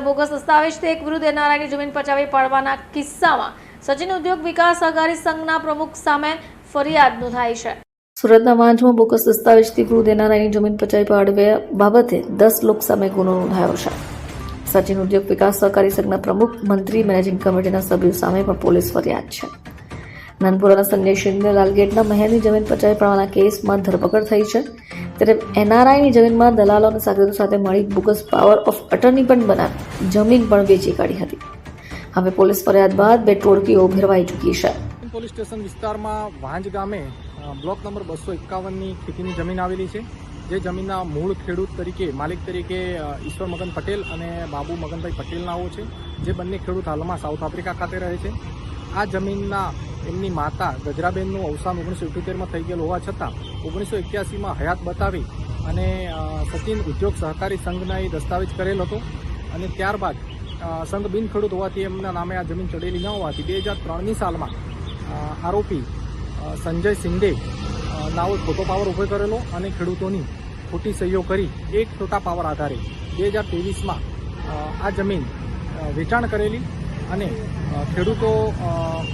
Bogus દસ્તાવેજથી એક વિરુદ્ધ એનઆરઆઈની જમીન પચાવી પાડવાના કિસ્સામાં સચિન ઉદ્યોગ વિકાસ સહકારી સંઘના પ્રમુખ સામે ફરિયાદ નોંધાઈ છે. સુરતના વાંચમાં બોગસ દસ્તાવેજથી વૃદ્ધ એનઆરઆઈની જમીન પચાવી પાડવા બાબતે દસ લોક સામે ગુનો નોંધાયો છે. સચિન ઉદ્યોગ વિકાસ સહકારી સંઘના પ્રમુખ, મંત્રી, મેનેજિંગ કમિટીના સભ્યો સામે પણ પોલીસ ફરિયાદ છે. નાનપુરાના શિંદે લાલગેટના મહેરની જમીન પચાવી પાડવાના કેસમાં ધરપકડ થઈ છે. ત્યારે એનઆરઆઈની જમીનમાં દલાલો અને સાગરીતો સાથે મળી બોગસ પાવર ઓફ અટર્ની પણ બનાવી જમીન પણ વેચી કાઢી હતી. હવે પોલીસ ફરિયાદ બાદ બે ટોળકીઓ ભેરવાઈ ચૂકી છે. પોલીસ સ્ટેશન વિસ્તારમાં વાંજ ગામે બ્લોક નંબર બસો એકાવનની ખેતીની જમીન આવેલી છે. જે જમીનના મૂળ ખેડૂત તરીકે, માલિક તરીકે ઈશ્વર મગન પટેલ અને બાબુ મગનભાઈ પટેલ નાઓ છે. જે બંને ખેડૂત હાલમાં સાઉથ આફ્રિકા ખાતે રહે છે. આ જમીનના એમની માતા ગજરાબેનનું અવસાન ઓગણીસો ઇઠ્યોતેરમાં થઈ ગયેલું હોવા છતાં ઓગણીસો એક્યાસીમાં હયાત બતાવી અને સચિન ઉદ્યોગ સહકારી સંઘના એ દસ્તાવેજ કરેલ હતો અને ત્યારબાદ સંઘ બિન ખેડૂત હોવાથી એમના નામે આ જમીન ચડેલી ન હોવાથી બે હજાર ત્રણની સાલમાં આરોપી સંજય સિંઘે નાવો ખોટો પાવર ઊભો કરેલો અને ખેડૂતોની ખોટી સહીઓ કરી એક ખોટા પાવર આધારે બે હજાર ત્રેવીસમાં આ જમીન વેચાણ કરેલી અને ખેડૂતો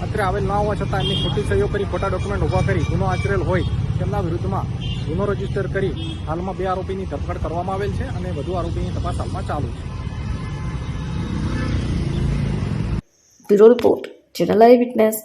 અત્રે આવેલ ના હોવા છતાં એમની ખોટી સહીઓ કરી ખોટા ડોક્યુમેન્ટ ઊભા કરી, ગુનો આચરેલ હોય, તેમના વિરુદ્ધમાં ગુનો રજિસ્ટર કરી હાલમાં બે આરોપીની ધરપકડ કરવામાં આવેલ છે અને વધુ આરોપીની તપાસ હાલમાં ચાલુ છે. Bureau report channel eye witness.